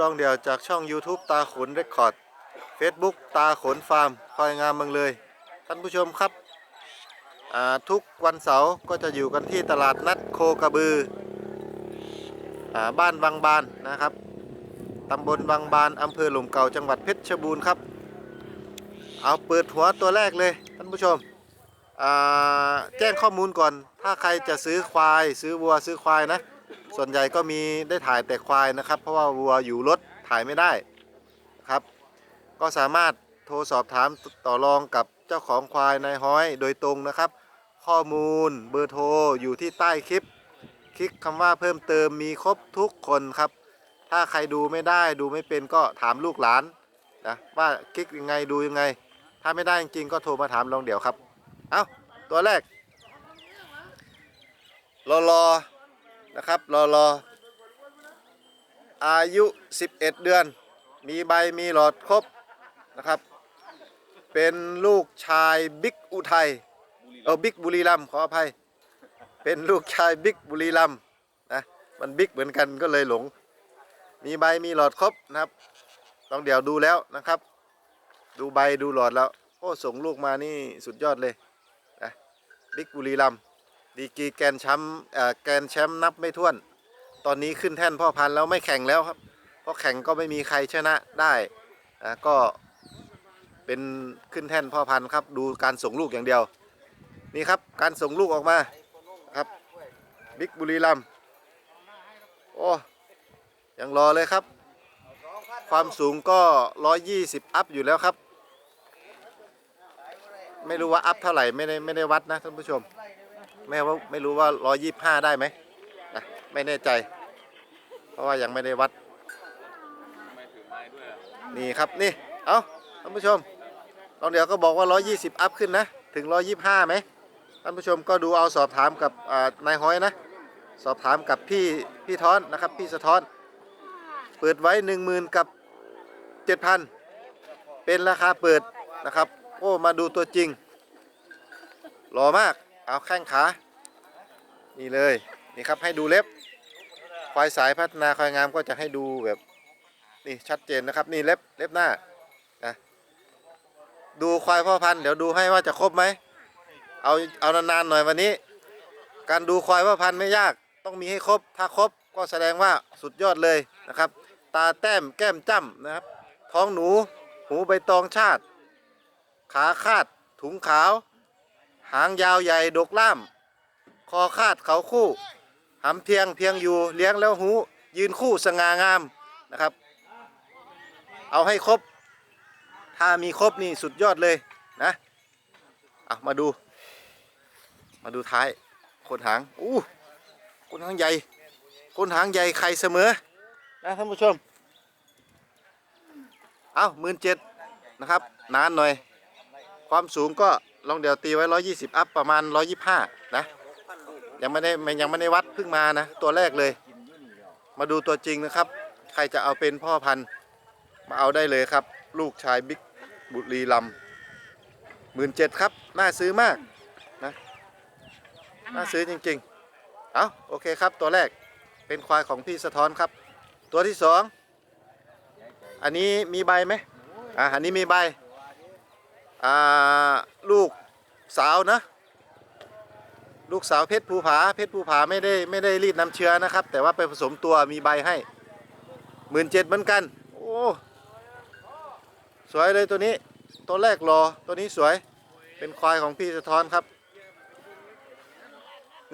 รองเดี่ยวจากช่อง YouTube ตาขนเรคคอร์ด Facebook ตาขนฟาร์มคอยงามเมืองเลย ท่านผู้ชมครับ ทุกวันเสาร์ก็จะอยู่กันที่ตลาดนัดโคกระบืออบ้านวังบานนะครับตำบลวังบานอำเภอหลุมเก่าจังหวัดเพชรบูรณ์ครับ เอาเปิดหัวตัวแรกเลยท่านผู้ชมแจ้งข้อมูลก่อน ถ้าใครจะซื้อควาย ซื้อวัวซื้อควายนะ ส่วนใหญ่ก็มีได้ถ่ายแต่ควายนะครับ เพราะว่าวัวอยู่รถถ่ายไม่ได้ครับ ก็สามารถโทรสอบถามต่อรองกับเจ้าของควายนายห้อยโดยตรงนะครับ ข้อมูลเบอร์โทรอยู่ที่ใต้คลิป คลิกคำว่าเพิ่มเติมมีครบทุกคนครับ ถ้าใครดูไม่ได้ดูไม่เป็นก็ถามลูกหลานนะว่าคลิกยังไงดูยังไง ถ้าไม่ได้จริงก็โทรมาถามลองเดี๋ยวครับ เอาตัวแรกรอรอ นะครับรอรออายุ 11 เดือน มีใบมีหลอดครบนะครับ เป็นลูกชายบิ๊กอุทัยเออบิ๊กบุรีรัมขออภัย เป็นลูกชายบิ๊กบุรีรัมนะมันบิ๊กเหมือนกันก็เลยหลง มีใบมีหลอดครบนะครับต้องเดี๋ยวดูแล้วนะครับ ดูใบดูหลอดแล้วโอ้ส่งลูกมานี่สุดยอดเลยนะบิ๊กบุรีรัม ดีกรีแกนแชมป์แกนแชมป์นับไม่ถ้วน ตอนนี้ขึ้นแท่นพ่อพันธุ์แล้วไม่แข่งแล้วครับ เพราะแข่งก็ไม่มีใครชนะได้นะก็เป็นขึ้นแท่นพ่อพันธุ์ครับดูการส่งลูกอย่างเดียว นี่ครับการส่งลูกออกมาครับบิ๊กบุรีรัมโอ้ยังรอเลยครับ ความสูงก็ 120 อัพอยู่แล้วครับ ไม่รู้ว่าอัพเท่าไหร่ไม่ได้ไม่ได้วัดนะท่านผู้ชม ไม่ว่าไม่รู้ว่า125ได้ไหมนะไม่แน่ใจ เพราะว่ายังไม่ได้วัด นี่ครับนี่ เอาท่านผู้ชมลองเดี๋ยวก็บอกว่า120อัพขึ้นนะ ถึง125ไหมท่านผู้ชมก็ดูเอาสอบถามกับนายห้อยนะ สอบถามกับพี่พี่ท้อนนะครับ พี่สะท้อน เปิดไว้10,000กับ7,000เป็นราคาเปิดนะครับ โอ้ มาดูตัวจริงหล่อมาก เอาแข้งขา นี่เลย นี่ครับให้ดูเล็บ ควายสายพัฒนาควายงามก็จะให้ดูแบบ นี่ชัดเจนนะครับ นี่เล็บเล็บหน้านะดูควายพ่อพันธุ์เดี๋ยวดูให้ว่าจะครบไหม เอาเอานานๆหน่อยวันนี้ การดูควายพ่อพันธุ์ไม่ยาก ต้องมีให้ครบ ถ้าครบก็แสดงว่าสุดยอดเลยนะครับ ตาแต้มแก้มจ้ำนะครับ ท้องหนู หูใบตองชาติ ขาคาด ถุงขาว หางยาวใหญ่ดกล่าม คอคาดเขาคู่หำเพียงเพียงอยู่เลี้ยงแล้วหูยืนคู่สง่างามนะครับ เอาให้ครบ ถ้ามีครบนี่สุดยอดเลยนะเอามาดู มาดูท้ายขนหางอู้ขนหางใหญ่ขนหางใหญ่ไข่เสมอนะท่านผู้ชม เอาหมื่นเจ็ดนะครับนานหน่อย ความสูงก็ ลองเดี๋ยวตีไว้120อัพประมาณ125นะ ยังไม่ได้ยังไม่ได้วัดเพิ่งมานะ ตัวแรกเลย มาดูตัวจริงนะครับ ใครจะเอาเป็นพ่อพันธุ์มาเอาได้เลยครับ ลูกชายบิ๊กบุรีลำหมื่นเจ็ดครับ น่าซื้อมากนะ น่าซื้อจริงๆ เอาโอเคครับ ตัวแรกเป็นควายของพี่สะท้อนครับ ตัวที่สองอันนี้มีใบไหมอ่าอันนี้มีใบอ่าลูก สาวนะ ลูกสาวเพชรภูผา เพชรภูผาไม่ได้ไม่ได้รีดน้ำเชื้อนะครับ แต่ว่าไปผสมตัวมีใบให้หมื่นเจ็ดเหมือนกัน โอ้สวยเลยตัวนี้ ตัวแรกรอตัวนี้สวยเป็นควายของพี่สะท้อนครับ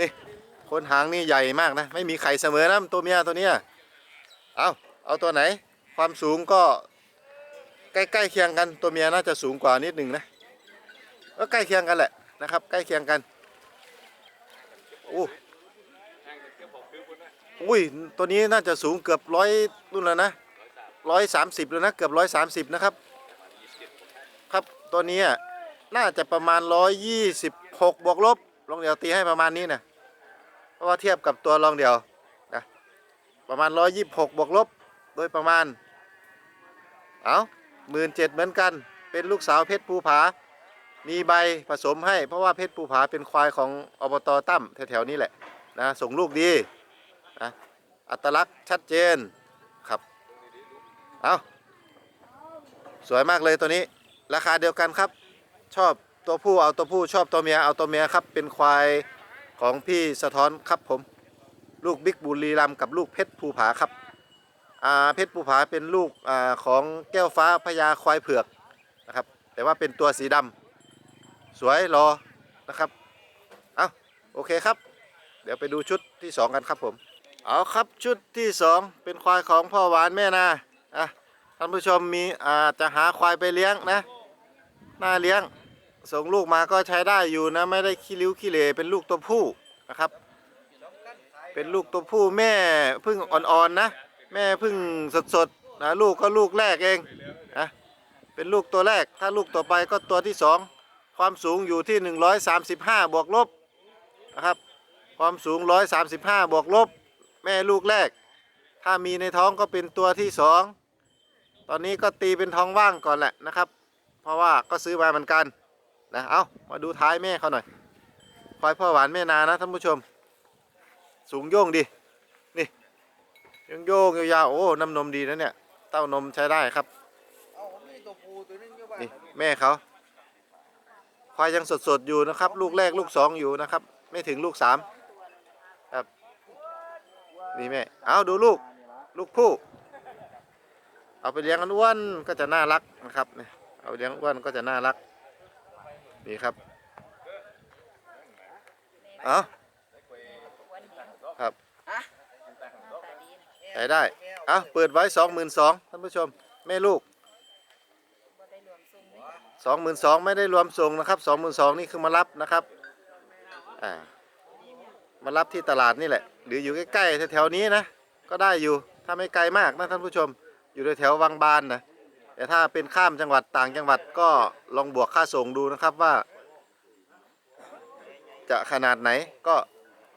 นี่คนหางนี่ใหญ่มากนะ ไม่มีไข่เสมอนะตัวเมียตัวเนี้ยเอาเอาตัวไหน ความสูงก็ใกล้ๆเคียงกันตัวเมียน่าจะสูงกว่านิดหนึ่งนะ ก็ใกล้เคียงกันแหละนะครับ ใกล้เคียงกันโอ้อุ้ยตัวนี้น่าจะสูงเกือบร้อยรุ่นแล้วนะร้อยสามสิบแล้วนะ เกือบร้อยสามสิบนะครับ ครับตัวนี้อะน่าจะประมาณร้อยยี่สิบหกบวกลบลองเดียวตีให้ประมาณนี้นะเพราะว่าเทียบกับตัวลองเดียวนะประมาณร้อยยี่สิบหกบวกลบโดยประมาณเอาหมื่นเจ็ดเหมือนกันเป็นลูกสาวเพชรภูผา มีใบผสมให้ เพราะว่าเพชรภูผาเป็นควายของอบตตั้มแถวๆนี้แหละนะส่งลูกดีนะอัตลักษณ์ชัดเจนครับเอาสวยมากเลยตัวนี้ ราคาเดียวกันครับ ชอบตัวผู้เอาตัวผู้ชอบตัวเมียเอาตัวเมียครับ เป็นควายของพี่สะท้อนครับผม ลูกบิ๊กบุรีรัมกับลูกเพชรภูผาครับอ่าเพชรภูผาเป็นลูกอ่าของแก้วฟ้าพญาควายเผือกนะครับ แต่ว่าเป็นตัวสีดำ สวยรอนะครับเอาโอเคครับ เดี๋ยวไปดูชุดที่สองกันครับผมเอาครับชุดที่สองเป็นควายของพ่อหวานแม่นาอะท่านผู้ชมมีอาจะหาควายไปเลี้ยงนะน่าเลี้ยงส่งลูกมาก็ใช้ได้อยู่นะไม่ได้ขี้ริ้วขี้เหร่เป็นลูกตัวผู้นะครับ เป็นลูกตัวผู้แม่พึ่งอ่อนๆนะ แม่พึ่งสดๆนะลูกก็ลูกแรกเองนะเป็นลูกตัวแรกถ้าลูกต่อไปก็ตัวที่สอง ความสูงอยู่ที่ 135 บวกลบนะครับ ความสูง 135 บวกลบ แม่ลูกแรก ถ้ามีในท้องก็เป็นตัวที่สองตอนนี้ก็ตีเป็นท้องว่างก่อนแหละนะครับ เพราะว่าก็ซื้อมาเหมือนกันนะเอามาดูท้ายแม่เขาหน่อยควายพ่อหวานแม่นานะท่านผู้ชม สูงโย่งดินี่โยงโย่งยาวๆโอ้น้ำนมดีนะเนี่ยเต้านมใช้ได้ครับนี่แม่เขา ควายยังสดๆอยู่นะครับ ลูกแรกลูกสองอยู่นะครับ ไม่ถึงลูกสามครับนี่แม่เอาดูลูกลูกผู้เอาไปเลี้ยงกันอ้วนก็จะน่ารักนะครับเนี่ยเอาไปเลี้ยงอ้วนก็จะน่ารักนี่ครับเอาครับใช้ได้เอาเปิดไว้สองหมื่นสองท่านผู้ชมแม่ลูก สองหมื่นสองไม่ได้รวมส่งนะครับสองหมื่นสองนี่คือมารับนะครับอ่ามารับที่ตลาดนี่แหละ หรืออยู่ใกล้ๆแถวๆนี้นะ ก็ได้อยู่ถ้าไม่ไกลมากนะท่านผู้ชม อยู่แถววังบานนะแต่ถ้าเป็นข้ามจังหวัดต่างจังหวัดก็ลองบวกค่าส่งดูนะครับว่า จะขนาดไหนก็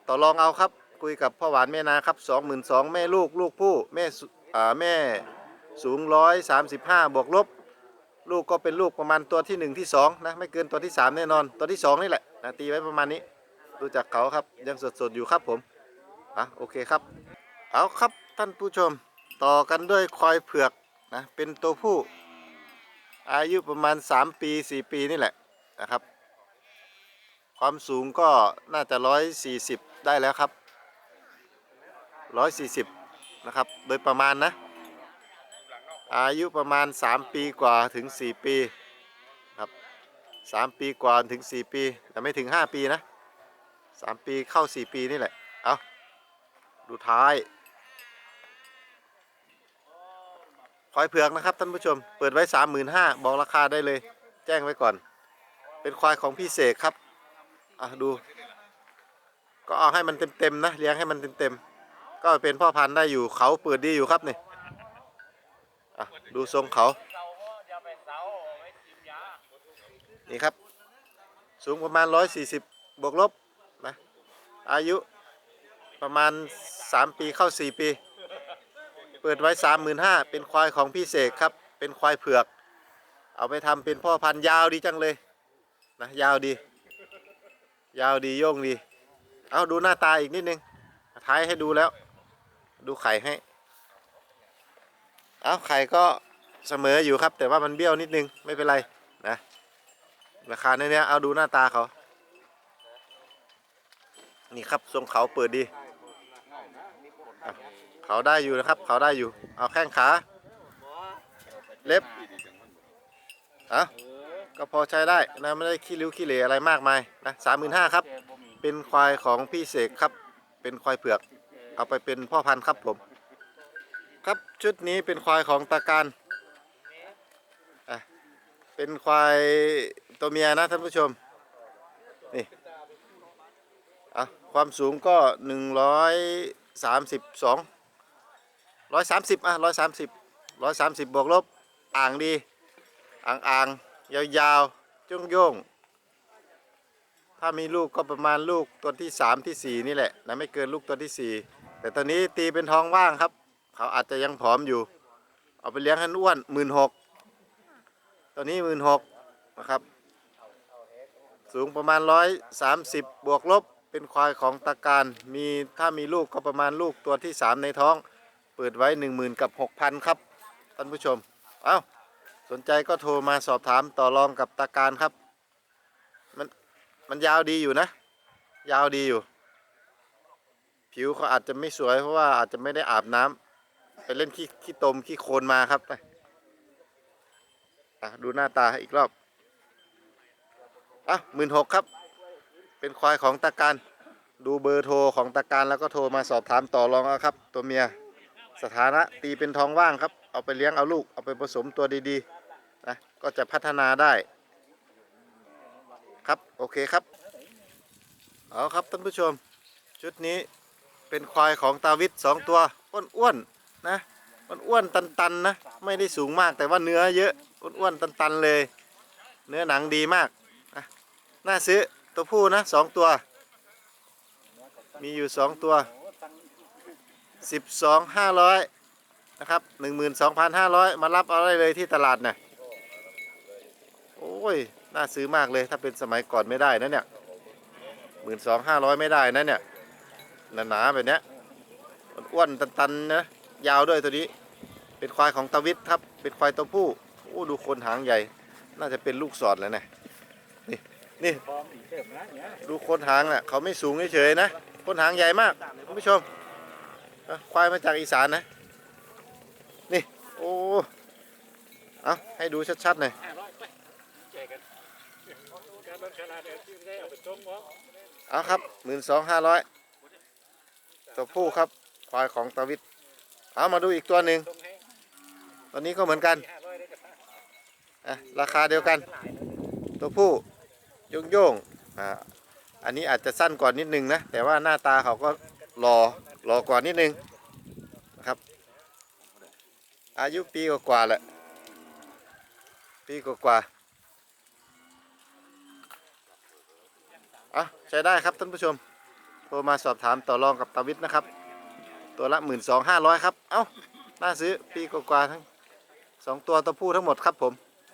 ต่อรองเอาครับ คุยกับพ่อหวานแม่นาครับสองหมื่นสองแม่ลูกลูกผู้แม่แม่สูงร้อยสามสิบห้าบวกลบ ลูกก็เป็นลูกประมาณตัวที่ 1 ที่2นะไม่เกินตัวที่ 3 แน่นอน ตัวที่ 2 นี่แหละนะตีไว้ประมาณนี้ดูจากเขาครับยังสดๆอยู่ครับผมอะโอเคครับ เอาครับท่านผู้ชมต่อกันด้วยควายเผือกนะเป็นตัวผู้อายุประมาณ 3 ปี 4 ปีนี่แหละนะครับ ความสูงก็น่าจะ 140 ได้แล้วครับ 140 นะครับ โดยประมาณนะ อายุประมาณ 3 ปีกว่าถึง 4 ปีครับ3ปีกว่าถึง 4 ปี แต่ไม่ถึง 5 ปีนะ 3 ปีเข้า 4 ปีนี่แหละ เอาดูท้ายควายเผือกนะครับท่านผู้ชม เปิดไว้ 35,000บอกราคาได้เลย แจ้งไว้ก่อน เป็นควายของพี่เสกครับ อะดู ก็เอาให้มันเต็มๆนะ เลี้ยงให้มันเต็มๆ ก็เป็นพ่อพันธุ์ได้อยู่เขาเปิดดีอยู่ครับนี่ อะดูทรงเขา นี่ครับ สูงประมาณ 140 บวกลบนะ อายุประมาณ 3 ปีเข้า 4 ปี เปิดไว้ 35,000เป็นควายของพี่เสกครับ เป็นควายเผือก เอาไปทำเป็นพ่อพันธุ์ยาวดีจังเลยนะยาวดี ยาวดีโย่งดี เอาดูหน้าตาอีกนิดนึงท้ายให้ดูแล้ว ดูไข่ให้ เอาไข่ก็เสมออยู่ครับ แต่ว่ามันเบี้ยวนิดนึงไม่เป็นไรนะราคาเนี้ยเอาดูหน้าตาเขา นี่ครับทรงเขาเปิดดีเขาได้อยู่นะครับ เขาได้อยู่ เอาแข้งขา เล็บอะก็พอใช้ได้นะไม่ได้ขี้ริ้วขี้เหร่อะไรมากมายนะสามหมื่นห้าครับ เป็นควายของพี่เสกครับ เป็นควายเผือก เอาไปเป็นพ่อพันธุ์ครับผม ชุดนี้เป็นควายของตาการเป็นควายตัวเมียนะท่านผู้ชม นี่อะความสูงก็หนึ่งร้อยสามสิบสองร้อยสามสิบอะร้อยสามสิบร้อยสามสิบบวกลบอ่างดี อ่างอ่างยาวยาวๆจ้งโยงถ้ามีลูกก็ประมาณลูกตัวที่สามที่สี่นี่แหละนะไม่เกินลูกตัวที่สี่แต่ตอนนี้ตีเป็นท้องว่างครับ เขาอาจจะยังผอมอยู่ เอาไปเลี้ยงให้อ้วนหมื่นหกตอนนี้หมื่นหกนะครับ สูงประมาณร้อยสามสิบบวกลบเป็นควายของตาการมีถ้ามีลูกก็ประมาณลูกตัวที่3ในท้อง เปิดไว้10,000กับ6,000ครับท่านผู้ชม เอ้าสนใจก็โทรมาสอบถามต่อรองกับตาการครับ มันมันยาวดีอยู่นะ ยาวดีอยู่ ผิวเขาอาจจะไม่สวยเพราะว่าอาจจะไม่ได้อาบน้ำ ไปเล่นขี้ขี้ตมขี้โคลนมาครับไปอะดูหน้าตาอีกรอบอะหมื่นหกครับ เป็นควายของตาการดูเบอร์โทรของตาการแล้วก็โทรมาสอบถามต่อรองเอาครับ ตัวเมียสถานะตีเป็นท้องว่างครับ เอาไปเลี้ยงเอาลูก เอาไปผสมตัวดีๆนะก็จะพัฒนาได้ ครับโอเคครับ เอาครับท่านผู้ชม ชุดนี้เป็นควายของตาวิทสองตัวอ้วนๆ นะอ้วนๆตันๆนะไม่ได้สูงมากแต่ว่าเนื้อเยอะอ้วนๆตันๆเลย เนื้อหนังดีมากนะน่าซื้อตัวผู้นะสองตัว มีอยู่สองตัวสิบสองห้าร้อยนะครับหนึ่งหมื่นสองพันห้าร้อยมารับเอาได้เลยที่ตลาดน่ะโอ้ยน่าซื้อมากเลยถ้าเป็นสมัยก่อนไม่ได้นะเนี่ยหมื่นสองห้าร้อยไม่ได้นะเนี่ยหนาๆแบบเนี้ยอ้วนๆตันๆนะ ยาวด้วยตัวนี้ เป็นควายของตาวิทครับ เป็นควายตัวผู้โอ้ดูคนหางใหญ่ น่าจะเป็นลูกสอดแล้วนะนี่นี่ดูคนหางอะเขาไม่สูงเฉยๆนะคนหางใหญ่มากคุณผู้ชมควายมาจากอีสานนะนี่โอ้เอาให้ดูชัดๆหน่อยเอาครับหมื่นสองห้าร้อยตัวผู้ครับควายของตาวิท เอามาดูอีกตัวหนึ่งตัวนี้ก็เหมือนกันอะราคาเดียวกัน ตัวผู้โยงโยงๆอ่าอันนี้อาจจะสั้นกว่านิดนึงนะ แต่ว่าหน้าตาเขาก็รอรอกว่านิดนึงนะครับ อายุปีกว่าแหละปีกว่าอะใช้ได้ครับท่านผู้ชมโทรมาสอบถามต่อรองกับตาวิทนะครับ ตัวละ 12,500 ครับ เอ้า น่าซื้อปีกว่าๆทั้งสองตัวตัวผู้ทั้งหมดครับผม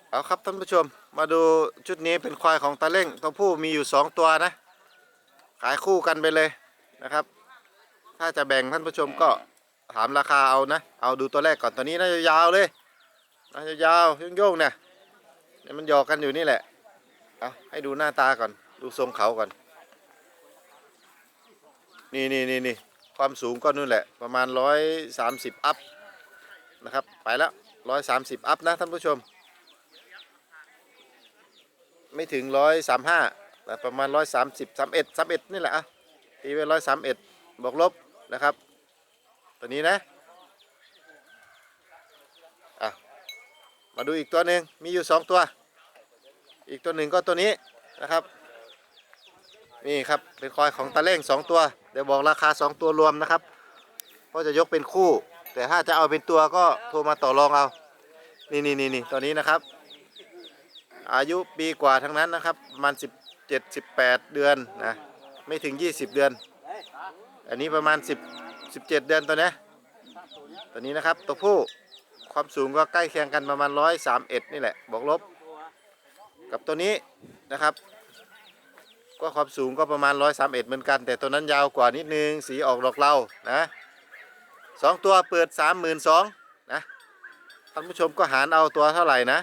เอาครับท่านผู้ชม มาดูชุดนี้เป็นควายของตาเล่ง ตัวผู้มีอยู่ 2 ตัวนะ ขายคู่กันไปเลยนะครับ ถ้าจะแบ่งท่านผู้ชมก็ถามราคาเอานะ เอาดูตัวแรกก่อนตัวนี้น่าจะยาวเลย น่าจะยาวโยงๆเนี่ยเนี่ยมันหยอกกันอยู่นี่แหละ เอาให้ดูหน้าตาก่อน ดูทรงเขาก่อน นี่นี่นี่นี่ ความสูงก็นู่นแหละประมาณร้อยสามสิบอัพนะครับ ไปแล้วร้อยสามสิบอัพนะท่านผู้ชม ไม่ถึงร้อยสามห้าแต่ประมาณร้อยสามสิบสามเอ็ดสามเอ็ดนี่แหละอะตีไปร้อยสามเอ็ดบวกลบนะครับ ตัวนี้นะอะมาดูอีกตัวหนึ่งมีอยู่สองตัว อีกตัวหนึ่งก็ตัวนี้นะครับ นี่ครับเป็นควายของตาเล่งสองตัว เดี๋ยวบอกราคาสองตัวรวมนะครับเพราะจะยกเป็นคู่ แต่ถ้าจะเอาเป็นตัวก็โทรมาต่อรองเอา นี่นี่นี่นี่ตัวนี้นะครับ อายุปีกว่าทั้งนั้นนะครับประมาณ17 18 เดือนนะไม่ถึง 20 เดือน อันนี้ประมาณ 10 17 เดือนตัวนี้ตัวนี้นะครับตัวผู้ความสูงก็ใกล้เคียงกันประมาณ 131 นี่แหละ บวกลบ กับตัวนี้นะครับ ก็ความสูงก็ประมาณ 131 เหมือนกัน แต่ตัวนั้นยาวกว่านิดนึง สีออกดอกเหลานะสองตัวเปิด 32,000นะท่านผู้ชมก็หารเอาตัวเท่าไหร่นะ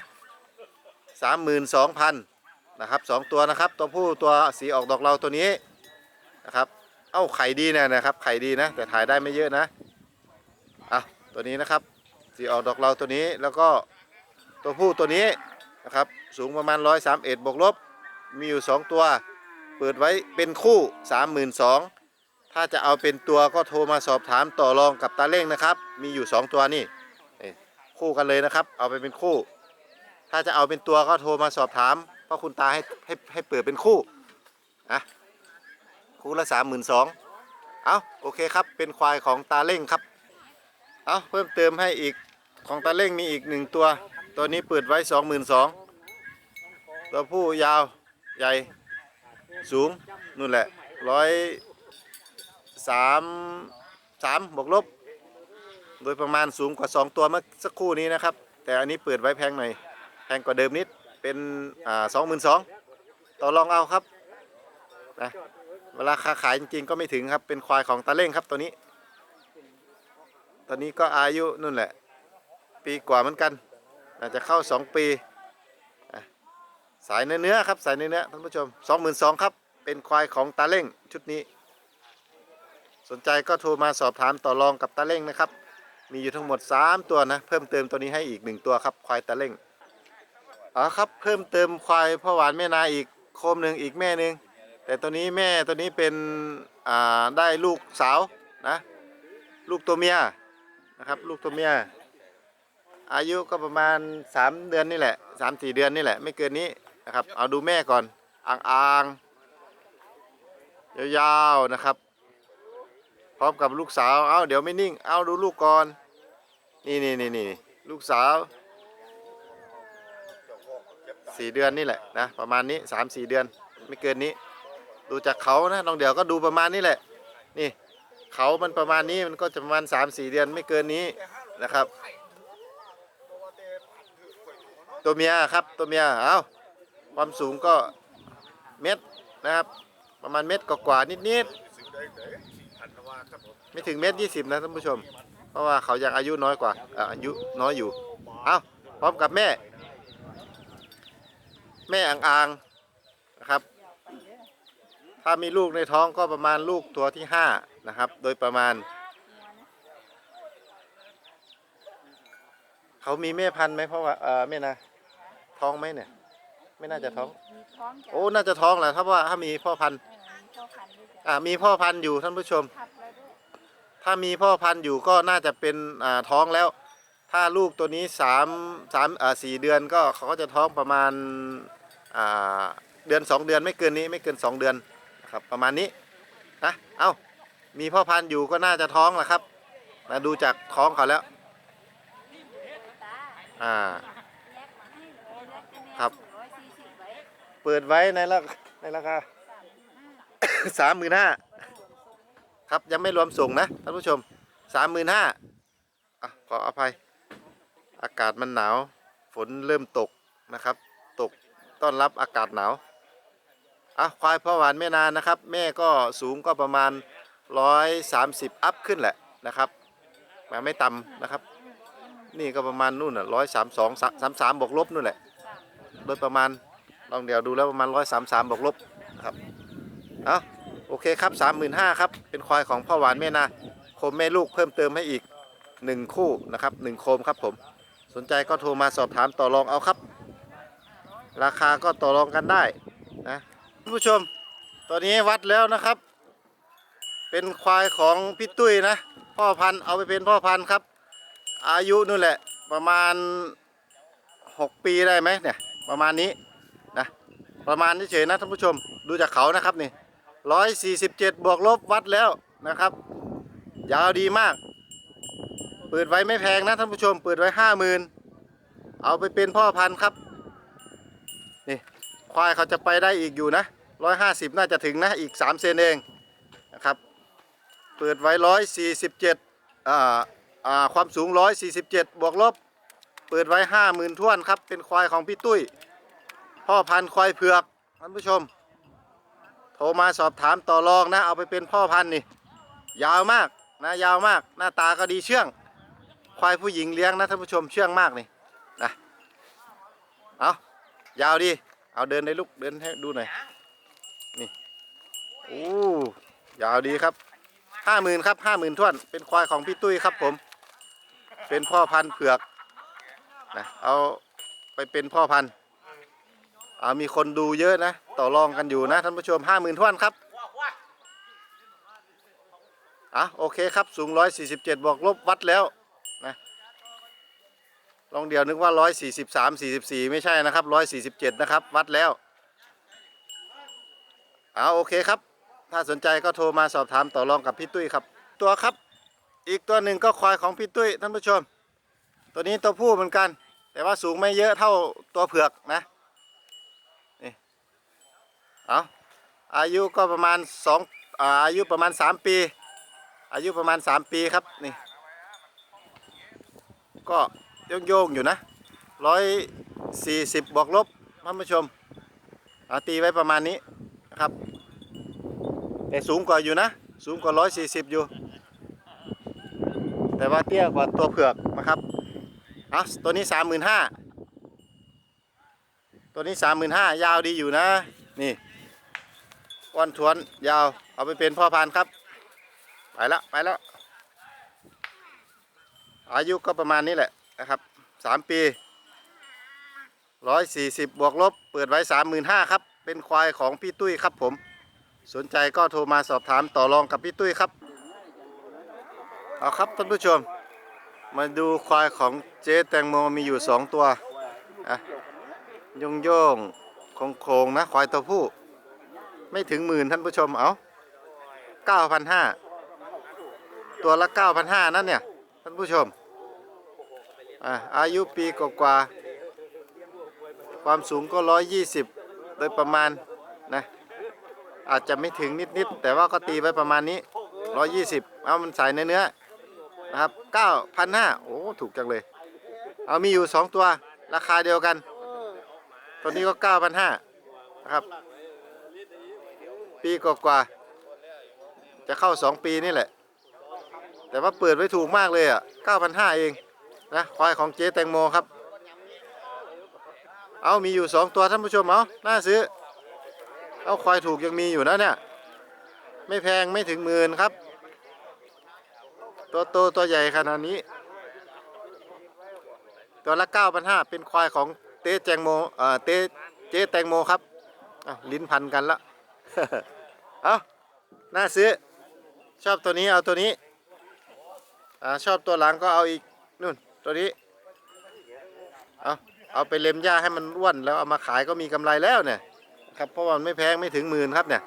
32,000นะครับสองตัวนะครับ ตัวผู้ตัวสีออกดอกเหลาตัวนี้นะครับ เอ้าไข่ดีนะนะครับ ไข่ดีนะ แต่ถ่ายได้ไม่เยอะนะอะตัวนี้นะครับ สีออกดอกเหลาตัวนี้แล้วก็ตัวผู้ตัวนี้นะครับ สูงประมาณ 131บวกลบมีอยู่ 2 ตัว เปิดไว้เป็นคู่ 32,000ถ้าจะเอาเป็นตัวก็โทรมาสอบถามต่อรองกับตาเล่งนะครับ มีอยู่ 2 ตัวนี่คู่กันเลยนะครับ เอาไปเป็นคู่ ถ้าจะเอาเป็นตัวก็โทรมาสอบถามเพราะคุณตาให้ให้ให้เปิดเป็นคู่อะคู่ละ32,000เอาโอเคครับเป็นควายของตาเล่งครับเอาเพิ่มเติมให้อีกของตาเล่งมีอีกหนึ่งตัว ตัวนี้เปิดไว้สองหมื่นสองตัวผู้ยาวใหญ่ สูงนู่นแหละร้อยสามสามบวกลบ โดยประมาณสูงกว่าสองตัวเมื่อสักครู่นี้นะครับ แต่อันนี้เปิดไว้แพงหน่อยแพงกว่าเดิมนิดเป็นอ่าสองหมื่นสองต่อรองเอาครับนะเวลาค้าขายจริงๆก็ไม่ถึงครับเป็นควายของตาเล่งครับตัวนี้ ตอนนี้ก็อายุนู่นแหละ ปีกว่าเหมือนกัน อาจจะเข้า 2 ปี สายเนื้อครับสายเนื้อท่านผู้ชม 22,000ครับ เป็นควายของตาเล่งชุดนี้ สนใจก็โทรมาสอบถามต่อรองกับตาเล่งนะครับ มีอยู่ทั้งหมด 3 ตัวนะ เพิ่มเติมตัวนี้ให้อีก 1 ตัวครับ ควายตาเล่งอ๋อครับเพิ่มเติมควายพ่อหวานแม่นาอีกโคมหนึ่งอีกแม่หนึ่งแต่ตัวนี้แม่ตัวนี้เป็นอ่าได้ลูกสาวนะลูกตัวเมียนะครับลูกตัวเมียอายุก็ประมาณ 3 เดือนนี่แหละ3 4 เดือนนี่แหละ ไม่เกินนี้ นะครับ เอาดูแม่ก่อนอ่างๆยาวๆนะครับ พร้อมกับลูกสาว เอาเดี๋ยวไม่นิ่ง เอาดูลูกก่อน นี่นี่นี่นี่ลูกสาวสี่เดือนนี่แหละนะประมาณนี้สามสี่เดือนไม่เกินนี้ ดูจากเขานะน้องเดี๋ยวก็ดูประมาณนี้แหละ นี่เขามันประมาณนี้มันก็จะประมาณสามสี่เดือนไม่เกินนี้นะครับ ตัวเมียครับตัวเมียเอา ความสูงก็เม็ดนะครับ ประมาณเม็ดกว่าๆนิดๆไม่ถึงเมตรยี่สิบนะท่านผู้ชม เพราะว่าเขายังอายุน้อยกว่าอ่าอายุน้อยอยู่เอาพร้อมกับแม่ แม่อ่างๆนะครับ ถ้ามีลูกในท้องก็ประมาณลูกตัวที่ห้านะครับ โดยประมาณเขามีแม่พันธุ์ไหมเพราะว่าเออแม่นะท้องไหมเนี่ย ไม่น่าจะท้อง มีท้องจะโอ้น่าจะท้องแหละถ้าว่าถ้ามีพ่อพันธุ์เออมีพ่อพันธุ์ด้วยจ้ะอ่ามีพ่อพันธุ์อยู่ท่านผู้ชมทับแล้วด้วยถ้ามีพ่อพันธุ์อยู่ก็น่าจะเป็นอ่าท้องแล้ว ถ้าลูกตัวนี้สามสามอ่าสี่เดือนก็เขาก็จะท้องประมาณอ่าเดือนสองเดือนไม่เกินนี้ไม่เกินสองเดือนนะครับประมาณนี้นะเอ้ามีพ่อพันธุ์อยู่ก็น่าจะท้องแหละครับนะดูจากท้องเขาแล้วตาอ่า แยกมาให้เลยแยกคะแนนครับร้อยสี่สิบไว้ เปิดไว้ในราคาในราคาสามหมื่นห้าครับยังไม่รวมส่งนะท่านผู้ชมสามหมื่นห้าขออภัย อากาศมันหนาว ฝนเริ่มตกนะครับ ตกต้อนรับอากาศหนาวอะควายพ่อหวานแม่นานนะครับ แม่ก็สูงก็ประมาณ 130 อัพขึ้นแหละนะครับมาไม่ต่ำนะครับ นี่ก็ประมาณนู่นน่ะร้อยสามสองสามสามบวกลบนู่นแหละ โดยประมาณ ลองเดี๋ยวดูแล้วประมาณร้อยสามสามบวกลบนะครับเอาโอเคครับสามหมื่นห้าครับ เป็นควายของพ่อหวานแม่นาโคมแม่ลูกเพิ่มเติมให้อีกหนึ่งคู่นะครับหนึ่งโคมครับผม สนใจก็โทรมาสอบถามต่อรองเอาครับ ราคาก็ต่อรองกันได้นะผู้ชม ตอนนี้วัดแล้วนะครับ เป็นควายของพี่ตุ้ยนะ พ่อพันธุ์เอาไปเป็นพ่อพันธุ์ครับ อายุนู่นแหละประมาณ 6 ปีได้ไหมเนี่ย ประมาณนี้ ประมาณนี้เฉยนะท่านผู้ชมดูจากเขานะครับนี่ร้อยสี่สิบเจ็ดบวกลบวัดแล้วนะครับ ยาวดีมาก เปิดไว้ไม่แพงนะท่านผู้ชม เปิดไว้ห้าหมื่นเอาไปเป็นพ่อพันธุ์ครับนี่ควายเขาจะไปได้อีกอยู่นะร้อยห้าสิบน่าจะถึงนะอีกสามเซนเองนะครับเปิดไว้ร้อยสี่สิบเจ็ดอ่าอ่าความสูงร้อยสี่สิบเจ็ดบวกลบเปิดไว้ห้าหมื่นท้วนครับเป็นควายของพี่ตุ้ย พ่อพันธุ์ควายเผือกท่านผู้ชม โทรมาสอบถามต่อรองนะ เอาไปเป็นพ่อพันธุ์นี่ ยาวมากนะยาวมาก หน้าตาก็ดีเชื่อง ควายผู้หญิงเลี้ยงนะท่านผู้ชมเชื่องมากนี่นะเอายาวดี เอาเดินได้ลูกเดินให้ดูหน่อยนี่โอ้ยาวดีครับห้าหมื่นครับห้าหมื่นท้วน เป็นควายของพี่ตุ้ยครับผม เป็นพ่อพันธุ์เผือกนะเอาไปเป็นพ่อพันธุ์ อ่ามีคนดูเยอะนะ ต่อรองกันอยู่นะท่านผู้ชมห้าหมื่นท่วนครับอะโอเคครับสูงร้อยสี่สิบเจ็ดบวกลบวัดแล้วนะลองเดียวนึกว่าร้อยสี่สิบสามสี่สิบสี่ไม่ใช่นะครับร้อยสี่สิบเจ็ดนะครับวัดแล้วอ่าโอเคครับ ถ้าสนใจก็โทรมาสอบถามต่อรองกับพี่ตุ้ยครับ ตัวครับ อีกตัวหนึ่งก็ควายของพี่ตุ้ยท่านผู้ชม ตัวนี้ตัวผู้เหมือนกัน แต่ว่าสูงไม่เยอะเท่าตัวเผือกนะ เอาอายุก็ประมาณสองอายุประมาณสามปี อายุประมาณสามปีครับนี่ ก็โยงโยงอยู่นะร้อยสี่สิบบวกลบท่านผู้ชมตีไว้ประมาณนี้นะครับ แต่สูงกว่าอยู่นะ สูงกว่า140อยู่ แต่ว่าเตี้ยกว่าตัวเผือกนะครับอาตัวนี้35,000ตัวนี้35,000ยาวดีอยู่นะ นี่ อ้วนทวนยาว เอาไปเป็นพ่อพันธุ์ครับ ไปแล้วไปแล้ว อายุก็ประมาณนี้แหละนะครับ3ปี140บบวกลบ เปิดไว้35,000ครับ เป็นควายของพี่ตุ้ยครับผม สนใจก็โทรมาสอบถามต่อรองกับพี่ตุ้ยครับ เอาครับท่านผู้ชม มาดูควายของเจ๊แตงโมมีอยู่2ตัวอะยงโยงโคงโคงๆนะควายตัวผู้ ไม่ถึงหมื่นท่านผู้ชมเอา9,500ตัวละ9,500นั่นเนี่ย ท่านผู้ชมอะอายุปีกว่าความสูงก็120โดยประมาณนะอาจจะไม่ถึงนิดๆแต่ว่าก็ตีไว้ประมาณนี้120เอามันใส่เนื้อนะครับ9,500โอ้ถูกจังเลย เอามีอยู่2ตัวราคาเดียวกัน ตัวนี้ก็9,500นะครับ ปีกว่าๆจะเข้า 2 ปีนี่แหละ แต่ว่าเปิดไว้ถูกมากเลยอะ 9,500 เองนะควายของเจ๊แตงโมครับ เอามีอยู่ 2 ตัวท่านผู้ชมเอาน่าซื้อ เอาควายถูกยังมีอยู่นะเนี่ย ไม่แพงไม่ถึงหมื่นครับ ตัวโตตัวใหญ่ขนาดนี้ ตัวละ 9,500 เป็นควายของเต้แตงโมเอ่อเตเจ๊แตงโมครับลิ้นพันกันละ เอาน่าซื้อ ชอบตัวนี้เอาตัวนี้ อ่าชอบตัวหลังก็เอาอีกนู่นตัวนี้ เอาเอาไปเล็มหญ้าให้มันอ้วนแล้วเอามาขายก็มีกำไรแล้วเนี่ยครับเพราะว่ามันไม่แพงไม่ถึงหมื่นครับเนี่ย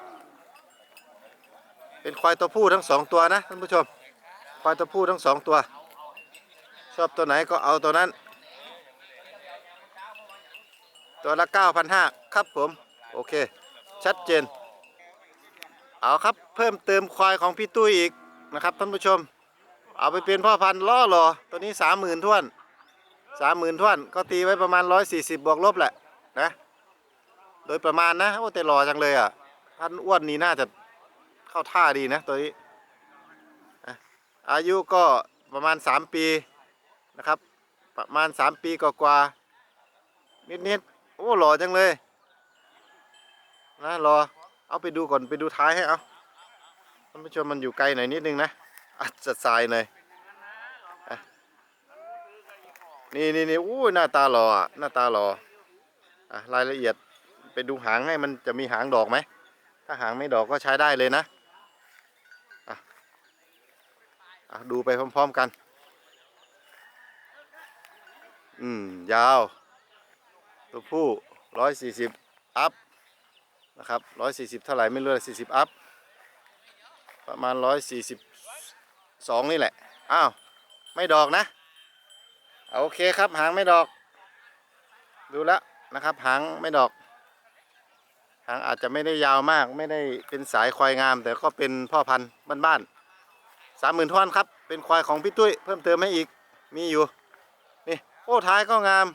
เป็นควายตัวผู้ทั้งสองตัวนะท่านผู้ชม ควายตัวผู้ทั้งสองตัว ชอบตัวไหนก็เอาตัวนั้น ตัวละ9,500ครับผม โอเค ชัดเจน เอาครับเพิ่มเติมควายของพี่ตุ้ยอีกนะครับท่านผู้ชม เอาไปเป็นพ่อพันธุ์ล่อหรอตัวนี้30,000ท้วน30,000ท้วนก็ตีไว้ประมาณ140บบวกลบแหละนะโดยประมาณนะโอ้แต่หล่อจังเลยอะท่านอ้วนนี่น่าจะเข้าท่าดีนะตัวนี้อายุก็ประมาณ 3 ปีนะครับ ประมาณ 3 ปีกว่าๆนิดๆโอ้หล่อจังเลยนะรอ เอาไปดูก่อนไปดูท้ายให้เอาท่านผู้ชมมันอยู่ไกลหน่อยนิดนึงนะอาจจะสายหน่อยนี่นี่นี่อู้หน้าตาหล่อหน้าตาหล่ออะรายละเอียดไปดูหางให้มันจะมีหางดอกไหม ถ้าหางไม่ดอกก็ใช้ได้เลยนะอะอะดูไปพร้อม ๆกัน อืม ยาว ตัวผู้ร้อยสี่สิบอัพ นะครับร้อยสี่สิบเท่าไหร่ไม่รู้สี่สิบอัพประมาณร้อยสี่สิบสองนี่แหละ อ้าว ไม่ดอกนะเอาโอเคครับหางไม่ดอก ดูแล้วนะครับ หางไม่ดอก หางอาจจะไม่ได้ยาวมาก ไม่ได้เป็นสายควายงาม แต่ก็เป็นพ่อพันธุ์บ้านๆสามหมื่นท่อนครับ เป็นควายของพี่ตุ้ย เพิ่มเติมให้อีก มีอยู่ นี่ โอ้ท้ายก็งาม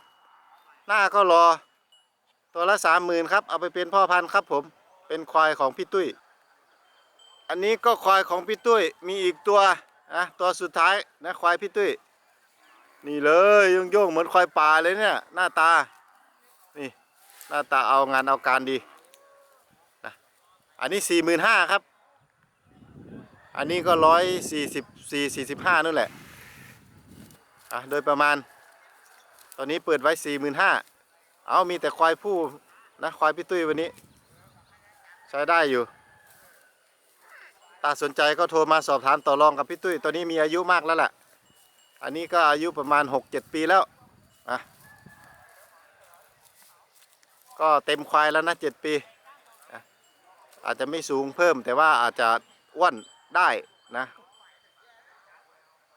หน้าก็รอ ตัวละสามหมื่นครับ เอาไปเป็นพ่อพันธุ์ครับผม เป็นควายของพี่ตุ้ย อันนี้ก็ควายของพี่ตุ้ย มีอีกตัวนะตัวสุดท้ายนะควายพี่ตุ้ย นี่เลยโยงๆเหมือนควายป่าเลยเนี่ย หน้าตา นี่หน้าตาเอางานเอาการดีนะอันนี้สี่หมื่นห้าครับ อันนี้ก็ร้อยสี่สิบสี่สี่สิบห้านั่นแหละ อะ โดยประมาณ ตอนนี้เปิดไว้สี่หมื่นห้า เอามีแต่ควายผู้นะควายพี่ตุ้ยวันนี้ ใช้ได้อยู่ถ้าสนใจก็โทรมาสอบถามต่อรองกับพี่ตุ้ยตัวนี้มีอายุมากแล้วแหละอันนี้ก็อายุประมาณ 6-7 ปีแล้วอะก็เต็มควายแล้วนะ7ปี อาจจะไม่สูงเพิ่มแต่ว่าอาจจะอ้วนได้นะ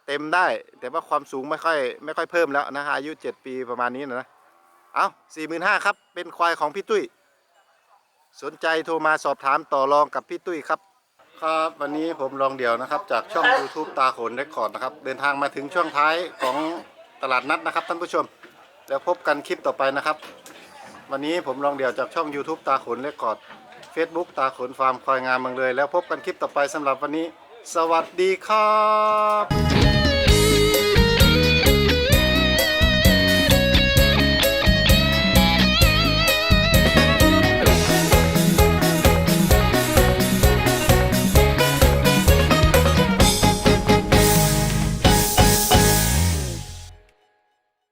เต็มได้แต่ว่าความสูงไม่ค่อยไม่ค่อยเพิ่มแล้วนะอายุ 7 ปีประมาณนี้นะ เอาสี่หมื่นห้าครับ เป็นควายของพี่ตุ้ย สนใจโทรมาสอบถามต่อรองกับพี่ตุ้ยครับ ครับวันนี้ผมลองเดี่ยวนะครับ จากช่อง YouTube ตาโขนเรคคอร์ดนะครับ เดินทางมาถึงช่วงท้ายของตลาดนัดนะครับท่านผู้ชม แล้วพบกันคลิปต่อไปนะครับ วันนี้ผมลองเดี่ยวจากช่อง YouTube ตาโขนเรคคอร์ดเฟ Facebook ตาขนฟาร์มควายงามเมืองเลย แล้วพบกันคลิปต่อไปสำหรับวันนี้ สวัสดีครับ